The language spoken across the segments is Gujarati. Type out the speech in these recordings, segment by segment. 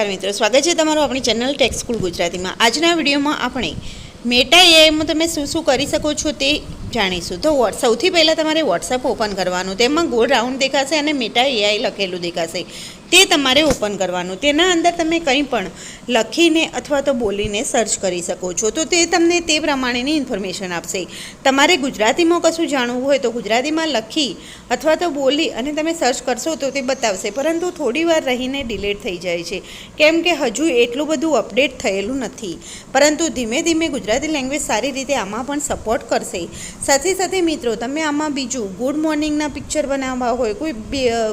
નમસ્કાર મિત્રો, સ્વાગત છે તમારું આપણી ચેનલ ટેક્સ સ્કૂલ ગુજરાતીમાં. આજના વિડીયોમાં આપણે મેટા એઆઈમાં તમે શું શું કરી શકો છો તે જાણીશું. તો સૌથી પહેલાં તમારે વોટ્સએપ ઓપન કરવાનું. તેમાં ગોળ રાઉન્ડ દેખાશે અને મેટા એઆઈ લખેલું દેખાશે. તે તમારે ઓપન કરવાનું. તેના અંદર તમે કંઈ પણ લખીને અથવા તો બોલીને સર્ચ કરી શકો છો. તો તે તમને તે પ્રમાણેની ઇન્ફોર્મેશન આપશે. તમારે ગુજરાતીમાં કશું જાણવું હોય તો ગુજરાતીમાં લખી અથવા તો બોલી અને તમે સર્ચ કરશો તો તે બતાવશે. પરંતુ થોડી વાર રહીને ડિલેટ થઈ જાય છે. કેમ કે હજુ એટલું બધું અપડેટ થયેલું નથી. પરંતુ ધીમે ધીમે ગુજરાતી લેંગ્વેજ સારી રીતે આમાં પણ સપોર્ટ કરશે. સાથે સાથે મિત્રો, તમે આમાં બીજું ગુડ મોર્નિંગના પિક્ચર બનાવવા હોય, કોઈ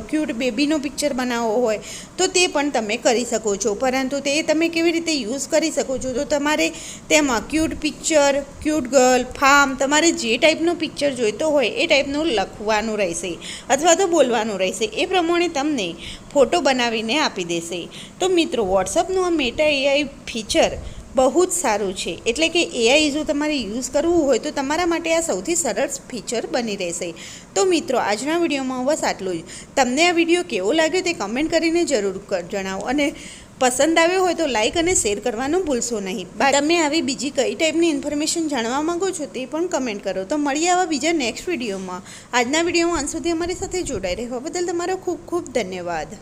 ક્યુટ બેબીનો પિક્ચર બનાવવો હોય, તો તે પણ તમે કરી શકો છો. પરંતુ તે તમે કેવી રીતે યુઝ કરી શકો છો? તો તમારે તેમાં cute picture cute girl farm તમારે જે ટાઈપનું પિક્ચર જોઈતો હોય, એ ટાઈપનું લખવાનું રહેશે અથવા તો બોલવાનું રહેશે. એ પ્રમાણે તમને ફોટો બનાવીને આપી દેશે. તો મિત્રો વોટ્સઅપનું આ મેટા એઆઈ ફીચર બહુ જ સારું છે. એટલે કે એઆઈ જો તમારે યુઝ કરવું હોય તો તમારા માટે આ સૌથી સરળ ફીચર બની રહેશે. તો મિત્રો, આજના વિડીયોમાં બસ આટલું જ. તમને આ વીડિયો કેવો લાગ્યો તે કમેન્ટ કરીને જરૂર જણાવો. અને પસંદ આવ્યો હોય તો લાઈક અને શેર કરવાનું ભૂલશો નહીં. તમે આવી બીજી કઈ ટાઈપની ઇન્ફોર્મેશન જાણવા માંગો છો તે પણ કમેન્ટ કરો. તો મળીએ આવા બીજા નેક્સ્ટ વિડીયોમાં. આજના વિડીયોમાં અંત સુધી અમારી સાથે જોડાઈ રહેવા બદલ તમારો ખૂબ ખૂબ ધન્યવાદ.